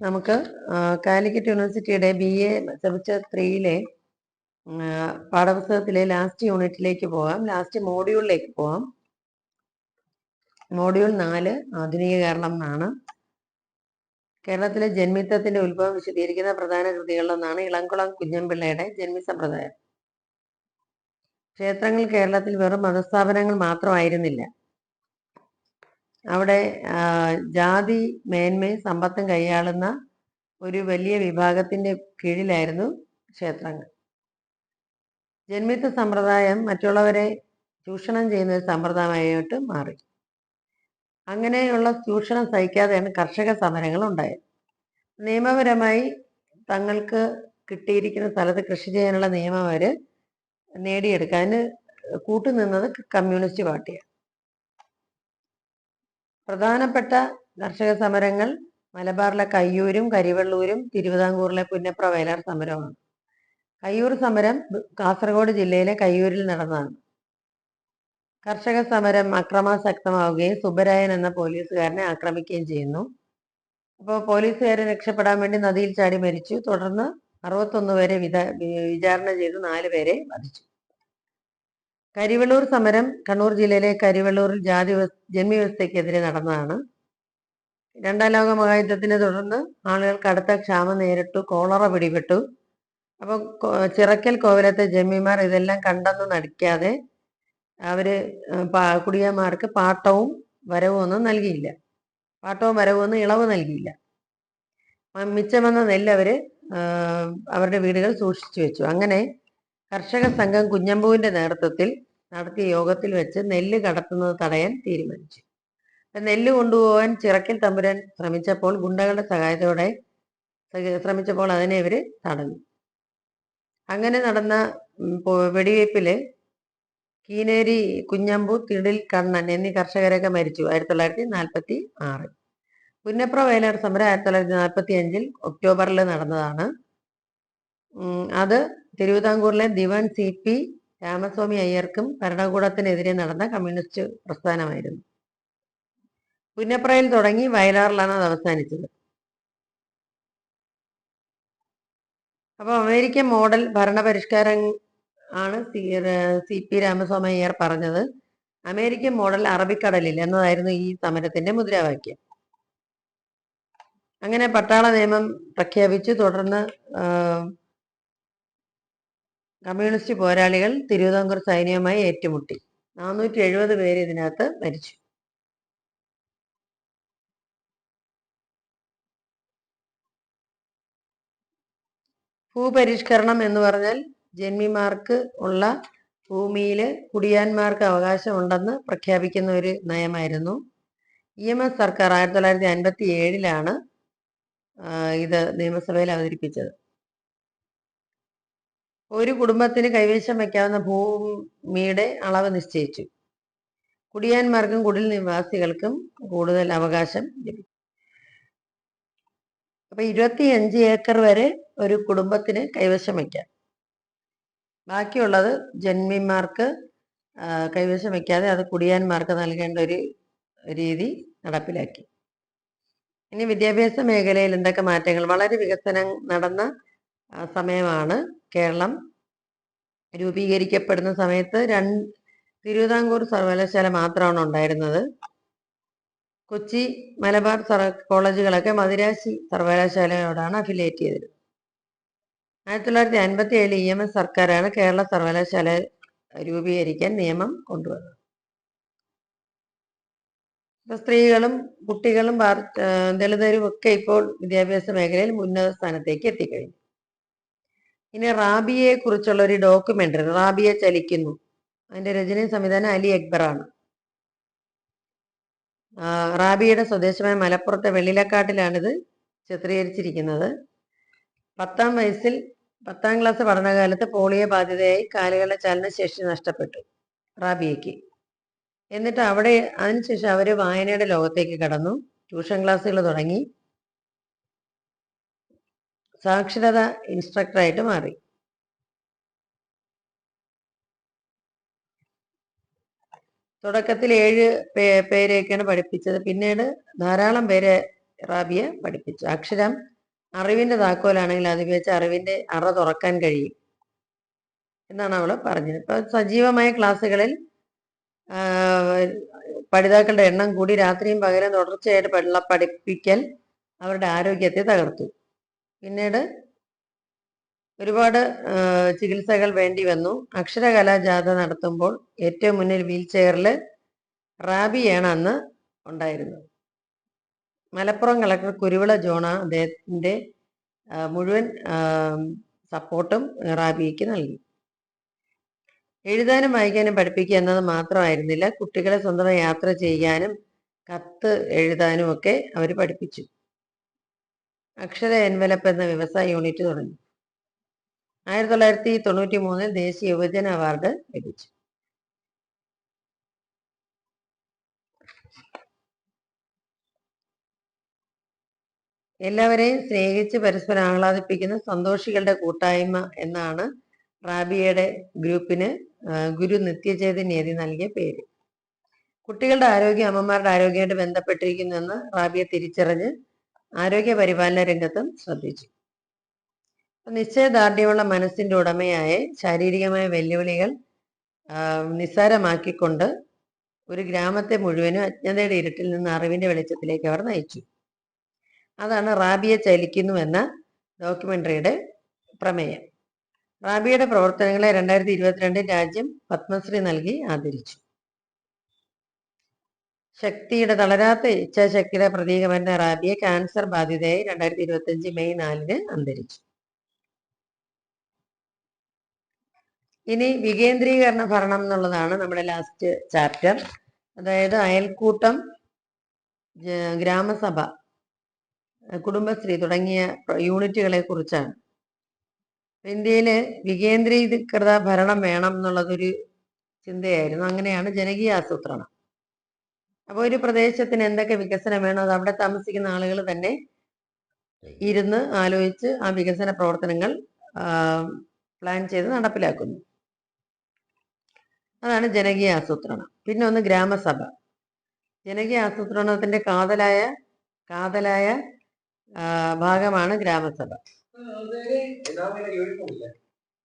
നമുക്ക് കാലിക്കറ്റ് യൂണിവേഴ്സിറ്റിയുടെ B A semester ത്രീയിലെ പാഠപുസ്തകത്തിലെ ലാസ്റ്റ് യൂണിറ്റിലേക്ക് പോകാം ലാസ്റ്റ് മോഡ്യൂളിലേക്ക് പോകാം മോഡ്യൂൾ നാല് ആധുനിക കേരളം എന്നാണ്. കേരളത്തിലെ ജന്മിത്വത്തിന്റെ ഉത്ഭവം വിശദീകരിക്കുന്ന പ്രധാന കൃതികളിലൊന്നാണ് ഇളംകുളം കുഞ്ഞമ്പിള്ളയുടെ ജന്മി സമ്പ്രദായം ക്ഷേത്രങ്ങൾ കേരളത്തിൽ വെറും മതസ്ഥാപനങ്ങൾ മാത്രമായിരുന്നില്ല. അവിടെ ജാതി മേന്മയും സമ്പത്തും കൈയാളുന്ന ഒരു വലിയ വിഭാഗത്തിന്റെ കീഴിലായിരുന്നു ക്ഷേത്രങ്ങൾ. ജന്മിത്വ സമ്പ്രദായം മറ്റുള്ളവരെ ചൂഷണം ചെയ്യുന്ന ഒരു സമ്പ്രദായമായിട്ട് മാറി. അങ്ങനെയുള്ള ചൂഷണം സഹിക്കാതെയാണ് കർഷക സമരങ്ങൾ ഉണ്ടായത്. നിയമപരമായി തങ്ങൾക്ക് കിട്ടിയിരിക്കുന്ന സ്ഥലത്ത് കൃഷി ചെയ്യാനുള്ള നിയമം അവർ നേടിയെടുക്കാൻ കൂട്ടുനിന്നത് കമ്മ്യൂണിസ്റ്റ് പാർട്ടിയാണ്. പ്രധാനപ്പെട്ട കർഷക സമരങ്ങൾ മലബാറിലെ കയ്യൂരും കരിവള്ളൂരും തിരുവിതാംകൂറിലെ പുന്നപ്ര വയലാർ സമരമാണ് കയ്യൂർ സമരം കാസർഗോഡ് ജില്ലയിലെ കയ്യൂരിൽ നടന്നതാണ്. കർഷക സമരം അക്രമാസക്തമാവുകയും സുബരായൻ എന്ന പോലീസുകാരനെ ആക്രമിക്കുകയും ചെയ്യുന്നു. അപ്പോൾ പോലീസുകാരെ രക്ഷപ്പെടാൻ വേണ്ടി നദിയിൽ ചാടി മരിച്ചു. തുടർന്ന് അറുപത്തൊന്ന് പേരെ വിചാരണ ചെയ്ത്. നാല് പേരെ വധിച്ചു. കരിവള്ളൂർ സമരം കണ്ണൂർ ജില്ലയിലെ കരിവള്ളൂരിൽ ജാതി ജന്മവ്യവസ്ഥയ്ക്കെതിരെ നടന്നതാണ്. രണ്ടാം ലോക മഹായുദ്ധത്തിനെ തുടർന്ന് ആളുകൾ കടുത്ത ക്ഷാമം നേരിട്ടു കോളറ പിടിപെട്ടു. അപ്പോൾ ചിറക്കൽ കോവിലത്തെ ജമ്മിമാർ ഇതെല്ലാം കണ്ടെന്ന് നടിക്കാതെ അവർ കുടിയന്മാർക്ക് പാട്ടവും വരവും ഒന്നും നൽകിയില്ല. പാട്ടവും വരവും ഒന്നും ഇളവ് നൽകിയില്ല. മിച്ചമെന്ന നെല്ല് അവർ അവരുടെ വീടുകൾ സൂക്ഷിച്ചു വെച്ചു. അങ്ങനെ കർഷക സംഘം കുഞ്ഞമ്പുവിന്റെ നേതൃത്വത്തിൽ നടത്തിയ യോഗത്തിൽ വെച്ച് നെല്ല് കടത്തുന്നത് തടയാൻ തീരുമാനിച്ചു. നെല്ല് കൊണ്ടുപോകാൻ ചിറക്കിൽ തമ്പുരാൻ ശ്രമിച്ചപ്പോൾ ഗുണ്ടകളുടെ സഹായത്തോടെ ശ്രമിച്ചപ്പോൾ അതിനെ ഇവർ തടഞ്ഞു. അങ്ങനെ നടന്ന വെടിവയ്പ്പിൽ കീനേരി കുഞ്ഞമ്പു തിടിൽ കണ്ണൻ എന്നീ കർഷകരൊക്കെ മരിച്ചു ആയിരത്തി തൊള്ളായിരത്തി നാൽപ്പത്തി ആറ് പുന്നപ്ര വയലാർ സമരം ആയിരത്തി തൊള്ളായിരത്തി നാൽപ്പത്തി അഞ്ചിൽ ഒക്ടോബറിൽ നടന്നതാണ് അത് തിരുവിതാംകൂറിലെ ദിവാൻ സി പി രാമസ്വാമി അയ്യർക്കും ഭരണകൂടത്തിനെതിരെ നടന്ന കമ്മ്യൂണിസ്റ്റ് പ്രസ്ഥാനമായിരുന്നു. പുന്നപ്രയിൽ തുടങ്ങി വയലാറിലാണ് അത് അവസാനിച്ചത്. അപ്പോൾ അമേരിക്കൻ മോഡൽ ഭരണപരിഷ്കാരം ആണ് സി പി രാമസ്വാമി അയ്യർ പറഞ്ഞത്. അമേരിക്കൻ മോഡൽ അറബിക്കടലിൽ എന്നതായിരുന്നു ഈ സമരത്തിന്റെ മുദ്രാവാക്യം. അങ്ങനെ പട്ടാള നിയമം പ്രഖ്യാപിച്ചു. തുടർന്ന് കമ്മ്യൂണിസ്റ്റ് പോരാളികൾ തിരുവിതാംകൂർ സൈന്യവുമായി ഏറ്റുമുട്ടി. നാനൂറ്റി എഴുപത് പേര് ഇതിനകത്ത് മരിച്ചു. ഭൂപരിഷ്കരണം എന്ന് പറഞ്ഞാൽ ജന്മിമാർക്ക് ഉള്ള ഭൂമിയിൽ കുടിയാന്മാർക്ക് അവകാശമുണ്ടെന്ന് പ്രഖ്യാപിക്കുന്ന ഒരു നയമായിരുന്നു. ഇ എം എസ് സർക്കാർ ആയിരത്തി തൊള്ളായിരത്തി അൻപത്തി ഏഴിലാണ് ഇത് നിയമസഭയിൽ അവതരിപ്പിച്ചത്. ഒരു കുടുംബത്തിന് കൈവശം വയ്ക്കാവുന്ന ഭൂമിയുടെ അളവ് നിശ്ചയിച്ചു. കുടിയാന്മാർക്കും കുടിൽ നിവാസികൾക്കും കൂടുതൽ അവകാശം ലഭിച്ചു. അപ്പൊ ഇരുപത്തിയഞ്ച് ഏക്കർ വരെ ഒരു കുടുംബത്തിന് കൈവശം വയ്ക്കാം. ബാക്കിയുള്ളത് ജന്മിമാർക്ക് കൈവശം വയ്ക്കാതെ അത് കുടിയാന്മാർക്ക് നൽകേണ്ട ഒരു രീതി നടപ്പിലാക്കി. ഇനി വിദ്യാഭ്യാസ മേഖലയിൽ എന്തൊക്കെ മാറ്റങ്ങൾ? വളരെ വികസനം നടന്ന സമയമാണ് കേരളം രൂപീകരിക്കപ്പെടുന്ന സമയത്ത് രണ്ട് തിരുവിതാംകൂർ സർവകലാശാല മാത്രമാണ് ഉണ്ടായിരുന്നത്. കൊച്ചി മലബാർ സർ കോളേജുകളൊക്കെ മദിരാശി സർവകലാശാലയോടാണ് അഫിലിയേറ്റ് ചെയ്തത്. ആയിരത്തി തൊള്ളായിരത്തി അൻപത്തി ഏഴിൽ ഇ എം എസ് സർക്കാരാണ് കേരള സർവകലാശാല രൂപീകരിക്കാൻ നിയമം കൊണ്ടുവന്നത്. ഇപ്പൊ സ്ത്രീകളും കുട്ടികളും ദളിതരും ഒക്കെ ഇപ്പോൾ വിദ്യാഭ്യാസ മേഖലയിൽ ഉന്നത സ്ഥാനത്തേക്ക് എത്തിക്കഴിഞ്ഞു. ഇനി റാബിയെ കുറിച്ചുള്ള ഒരു ഡോക്യുമെന്ററി റാബിയെ ചലിക്കുന്നു. അതിന്റെ രചന സംവിധാനം അലി അക്ബറാണ് റാബിയുടെ സ്വദേശമായ മലപ്പുറത്തെ വെള്ളിലക്കാട്ടിലാണിത് ചിത്രീകരിച്ചിരിക്കുന്നത്. പത്താം വയസ്സിൽ പത്താം ക്ലാസ് പഠനകാലത്ത് പോളിയോ ബാധിതയായി കാലുകളുടെ ചലനശേഷി നഷ്ടപ്പെട്ടു റാബിയയ്ക്ക്. എന്നിട്ട് അവിടെ അതിനുശേഷം അവർ വായനയുടെ ലോകത്തേക്ക് കടന്നു ട്യൂഷൻ ക്ലാസ്സുകൾ തുടങ്ങി. സാക്ഷരത ഇൻസ്ട്രക്ടറായിട്ട് മാറി. തുടക്കത്തിൽ ഏഴ് പേ പേരെയൊക്കെയാണ് പഠിപ്പിച്ചത്. പിന്നീട് ധാരാളം പേരെ റാബിയെ പഠിപ്പിച്ചു. അക്ഷരം അറിവിന്റെ താക്കോലാണെങ്കിൽ അത് ഉപയോഗിച്ച് അറിവിന്റെ അറ തുറക്കാൻ കഴിയും എന്നാണ് അവൾ പറഞ്ഞത്. ഇപ്പൊ സജീവമായ ക്ലാസ്സുകളിൽ പഠിതാക്കളുടെ എണ്ണം കൂടി രാത്രിയും പകലും തുടർച്ചയായിട്ട് പഠിപ്പിക്കൽ അവരുടെ ആരോഗ്യത്തെ തകർത്തു. പിന്നീട് ഒരുപാട് ചികിത്സകൾ വേണ്ടി വന്നു. അക്ഷരകലാ ജാഥ നടത്തുമ്പോൾ ഏറ്റവും മുന്നിൽ വീൽ ചെയറിൽ റാബിയാണ് അന്ന് ഉണ്ടായിരുന്നത്. മലപ്പുറം കളക്ടർ കുരുവിള ജോണ അദ്ദേഹത്തിന്റെ മുഴുവൻ സപ്പോർട്ടും റാബിക്ക് നൽകി. എഴുതാനും വായിക്കാനും പഠിപ്പിക്കുക എന്നത് മാത്രമായിരുന്നില്ല കുട്ടികളെ സ്വന്തമായി യാത്ര ചെയ്യാനും കത്ത് എഴുതാനും ഒക്കെ അവർ പഠിപ്പിച്ചു. അക്ഷര എൻവലപ്പ് എന്ന വ്യവസായ യൂണിറ്റ് തുടങ്ങി. ആയിരത്തി തൊള്ളായിരത്തി തൊണ്ണൂറ്റി മൂന്നിൽ ദേശീയ യുവജന അവാർഡ് ലഭിച്ചു. എല്ലാവരെയും സ്നേഹിച്ച് പരസ്പരം ആഹ്ലാദിപ്പിക്കുന്ന സന്തോഷികളുടെ കൂട്ടായ്മ എന്നാണ് റാബിയയുടെ ഗ്രൂപ്പിന് ഗുരു നിത്യചൈതന്യതി നൽകിയ പേര്. കുട്ടികളുടെ ആരോഗ്യം അമ്മമാരുടെ ആരോഗ്യമായിട്ട് ബന്ധപ്പെട്ടിരിക്കുന്നുവെന്ന് റാബിയ തിരിച്ചറിഞ്ഞ് ആരോഗ്യ പരിപാലന രംഗത്തും ശ്രദ്ധിച്ചു. നിശ്ചയദാർഢ്യമുള്ള മനസ്സിന്റെ ഉടമയായ ശാരീരികമായ വെല്ലുവിളികൾ നിസ്സാരമാക്കിക്കൊണ്ട് ഒരു ഗ്രാമത്തെ മുഴുവനും അജ്ഞതയുടെ ഇരുട്ടിൽ നിന്ന് അറിവിന്റെ വെളിച്ചത്തിലേക്ക് അവർ നയിച്ചു. അതാണ് റാബിയെ ചലിക്കുന്നു എന്ന ഡോക്യുമെന്ററിയുടെ പ്രമേയം. റാബിയുടെ പ്രവർത്തനങ്ങളെ രണ്ടായിരത്തി ഇരുപത്തിരണ്ടിൽ രാജ്യം പത്മശ്രീ നൽകി ആദരിച്ചു. ശക്തിയുടെ തളരാത്ത ഇച്ഛാശക്തിയുടെ പ്രതീകമെന്ന റാബിയെ ക്യാൻസർ ബാധിതയായി രണ്ടായിരത്തി ഇരുപത്തി അഞ്ച് മെയ് നാലിന് അന്തരിച്ചു. ഇനി വികേന്ദ്രീകരണ ഭരണം എന്നുള്ളതാണ് നമ്മുടെ ലാസ്റ്റ് ചാപ്റ്റർ അതായത് അയൽക്കൂട്ടം ഗ്രാമസഭ കുടുംബശ്രീ തുടങ്ങിയ യൂണിറ്റുകളെ കുറിച്ചാണ്. ഇന്ത്യയിൽ വികേന്ദ്രീകൃത ഭരണം വേണം എന്നുള്ളതൊരു ചിന്തയായിരുന്നു. അങ്ങനെയാണ് ജനകീയ ആസൂത്രണം. അപ്പോൾ ഒരു പ്രദേശത്തിന് എന്തൊക്കെ വികസനം വേണോ അത് അവിടെ താമസിക്കുന്ന ആളുകൾ തന്നെ ഇരുന്ന് ആലോചിച്ച് ആ വികസന പ്രവർത്തനങ്ങൾ പ്ലാൻ ചെയ്ത് നടപ്പിലാക്കുന്നു. അതാണ് ജനകീയ ആസൂത്രണം. പിന്നെ ഒന്ന് ഗ്രാമസഭ. ജനകീയ ആസൂത്രണത്തിന്റെ കാതലായ കാതലായ ഭാഗമാണ് ഗ്രാമസഭ.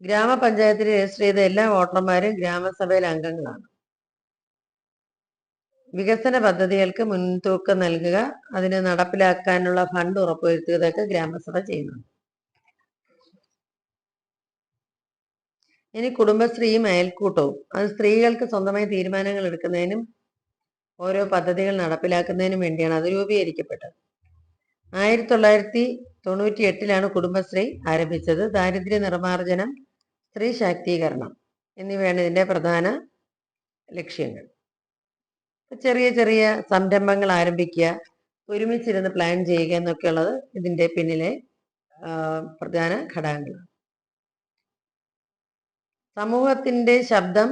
ഗ്രാമപഞ്ചായത്തിൽ രജിസ്റ്റർ ചെയ്ത എല്ലാ വോട്ടർമാരും ഗ്രാമസഭയിലെ അംഗങ്ങളാണ്. വികസന പദ്ധതികൾക്ക് മുൻതൂക്കം നൽകുക അതിന് നടപ്പിലാക്കാനുള്ള ഫണ്ട് ഉറപ്പുവരുത്തുകയൊക്കെ ഗ്രാമസഭ ചെയ്യുന്നുണ്ട്. ഇനി കുടുംബശ്രീയും അയൽക്കൂട്ടവും. അത് സ്ത്രീകൾക്ക് സ്വന്തമായി തീരുമാനങ്ങൾ എടുക്കുന്നതിനും ഓരോ പദ്ധതികൾ നടപ്പിലാക്കുന്നതിനും വേണ്ടിയാണ് അത് രൂപീകരിക്കപ്പെട്ടത്. ആയിരത്തി തൊള്ളായിരത്തി തൊണ്ണൂറ്റി എട്ടിലാണ് കുടുംബശ്രീ ആരംഭിച്ചത്. ദാരിദ്ര്യ നിർമ്മാർജനം സ്ത്രീ ശാക്തീകരണം എന്നിവയാണ് ഇതിന്റെ പ്രധാന ലക്ഷ്യങ്ങൾ. ചെറിയ ചെറിയ സംരംഭങ്ങൾ ആരംഭിക്കുക ഒരുമിച്ചിരുന്ന് പ്ലാൻ ചെയ്യുക എന്നൊക്കെയുള്ളത് ഇതിന്റെ പിന്നിലെ പ്രധാന ഘടകങ്ങളാണ് സമൂഹത്തിന്റെ ശബ്ദം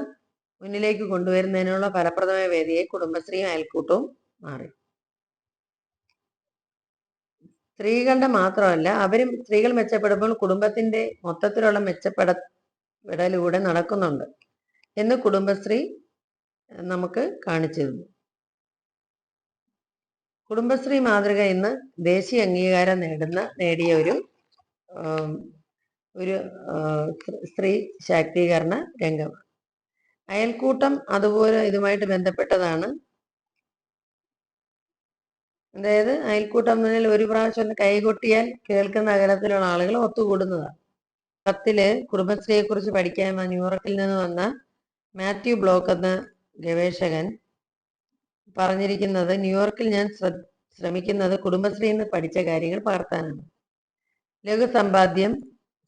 മുന്നിലേക്ക് കൊണ്ടുവരുന്നതിനുള്ള ഫലപ്രദമായ വേദിയെ കുടുംബശ്രീയും അയൽക്കൂട്ടവും മാറി. സ്ത്രീകളുടെ മാത്രമല്ല അവരും സ്ത്രീകൾ മെച്ചപ്പെടുമ്പോൾ കുടുംബത്തിന്റെ മൊത്തത്തിലുള്ള മെച്ചപ്പെടലൂടെ നടക്കുന്നുണ്ട്. എന്ന് കുടുംബശ്രീ നമുക്ക് കാണിച്ചു തന്നു. കുടുംബശ്രീ മാതൃക ഇന്ന് ദേശീയ അംഗീകാരം നേടുന്ന നേടിയ ഒരു ഒരു സ്ത്രീ- ശാക്തീകരണ രംഗമാണ് അയൽക്കൂട്ടം അതുപോലെ ഇതുമായിട്ട് ബന്ധപ്പെട്ടതാണ്. അതായത് അയൽക്കൂട്ടം എന്ന് ഒരു പ്രാവശ്യം കൈകൊട്ടിയാൽ കേൾക്കുന്ന അകലത്തിലുള്ള ആളുകൾ ഒത്തുകൂടുന്നതാണ്. പത്തിൽ കുടുംബശ്രീയെ കുറിച്ച് പഠിക്കാൻ ന്യൂയോർക്കിൽ നിന്ന് വന്ന മാത്യു ബ്ലോക്ക് എന്ന ഗവേഷകൻ പറഞ്ഞിരിക്കുന്നത് ന്യൂയോർക്കിൽ ഞാൻ ശ്ര- ശ്രമിക്കുന്നത് കുടുംബശ്രീയിൽ നിന്ന് പഠിച്ച കാര്യങ്ങൾ പകർത്താനാണ്. ലഘുസമ്പാദ്യം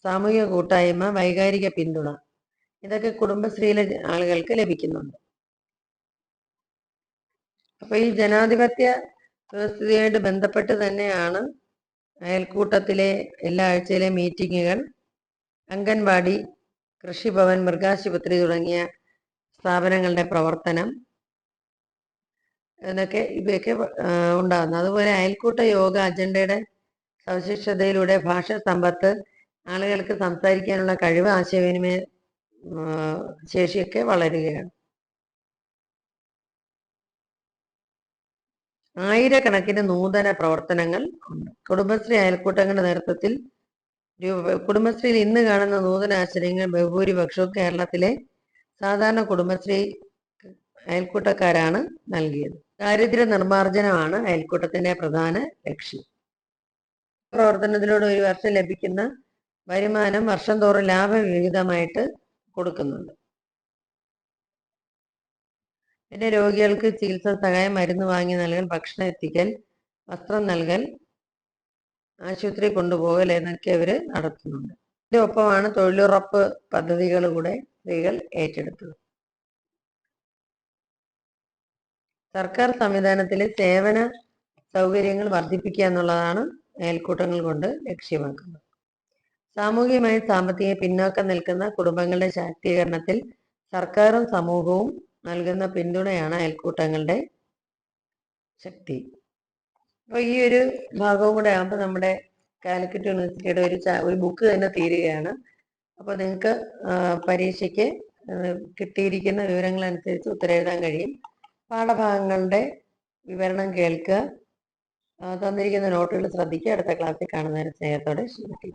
സാമൂഹിക കൂട്ടായ്മ വൈകാരിക പിന്തുണ ഇതൊക്കെ കുടുംബശ്രീയിലെ ആളുകൾക്ക് ലഭിക്കുന്നുണ്ട്. അപ്പൊ ഈ ജനാധിപത്യ വ്യവസ്ഥയുമായിട്ട് ബന്ധപ്പെട്ട് തന്നെയാണ് അയൽക്കൂട്ടത്തിലെ എല്ലാ ആഴ്ചയിലെ മീറ്റിങ്ങുകൾ അംഗൻവാടി കൃഷിഭവൻ മൃഗാശുപത്രി തുടങ്ങിയ സ്ഥാപനങ്ങളുടെ പ്രവർത്തനം എന്നൊക്കെ ഇവയൊക്കെ ഉണ്ടാകുന്നു. അതുപോലെ അയൽക്കൂട്ട യോഗ അജണ്ടയുടെ സവിശേഷതയിലൂടെ ഭാഷ സമ്പത്ത് ആളുകൾക്ക് സംസാരിക്കാനുള്ള കഴിവ് ആശയവിനിമയ ശേഷിയൊക്കെ വളരുകയാണ്. ആയിരക്കണക്കിന് നൂതന പ്രവർത്തനങ്ങൾ ഉണ്ട്. കുടുംബശ്രീ അയൽക്കൂട്ടങ്ങളുടെ നേതൃത്വത്തിൽ കുടുംബശ്രീയിൽ ഇന്ന് കാണുന്ന നൂതന ആശയങ്ങൾ ബഹുഭൂരിപക്ഷവും കേരളത്തിലെ സാധാരണ കുടുംബശ്രീ അയൽക്കൂട്ടക്കാരാണ് നൽകിയത്. ദാരിദ്ര്യ നിർമ്മാർജനമാണ് അയൽക്കൂട്ടത്തിന്റെ പ്രധാന ലക്ഷ്യം. പ്രവർത്തനത്തിലൂടെ ഒരു വർഷം ലഭിക്കുന്ന വരുമാനം വർഷം തോറും ലാഭവിഹിതമായിട്ട് കൊടുക്കുന്നുണ്ട്. പിന്നെ രോഗികൾക്ക് ചികിത്സാ സഹായം മരുന്ന് വാങ്ങി നൽകൽ ഭക്ഷണം എത്തിക്കൽ വസ്ത്രം നൽകൽ ആശുപത്രി കൊണ്ടുപോകൽ എന്നൊക്കെ അവർ നടത്തുന്നുണ്ട്. ഇതിന്റെ ഒപ്പമാണ് തൊഴിലുറപ്പ് പദ്ധതികൾ കൂടെ സ്ത്രീകൾ ഏറ്റെടുത്തു. സർക്കാർ സംവിധാനത്തിലെ സേവന സൗകര്യങ്ങൾ വർദ്ധിപ്പിക്കുക എന്നുള്ളതാണ് അയൽക്കൂട്ടങ്ങൾ കൊണ്ട് ലക്ഷ്യമാക്കുന്നത്. സാമൂഹികമായ സാമ്പത്തിക പിന്നോക്കം നിൽക്കുന്ന കുടുംബങ്ങളുടെ ശാക്തീകരണത്തിൽ സർക്കാരും സമൂഹവും നൽകുന്ന പിന്തുണയാണ് അയൽക്കൂട്ടങ്ങളുടെ ശക്തി. അപ്പോൾ ഈ ഒരു ഭാഗവും കൂടെ ആകുമ്പോൾ നമ്മുടെ കാലിക്കറ്റ് യൂണിവേഴ്സിറ്റിയുടെ ഒരു ഒരു ബുക്ക് തന്നെ തീരുകയാണ്. അപ്പോൾ നിങ്ങൾക്ക് പരീക്ഷയ്ക്ക് കിട്ടിയിരിക്കുന്ന വിവരങ്ങൾ അനുസരിച്ച് ഉത്തരെഴുതാൻ കഴിയും. പാഠഭാഗങ്ങളുടെ വിവരണം കേൾക്കുക. തന്നിരിക്കുന്ന നോട്ടുകൾ ശ്രദ്ധിക്കുക. അടുത്ത ക്ലാസ്സിൽ കാണുന്നതിന് സ്നേഹത്തോടെ ശരി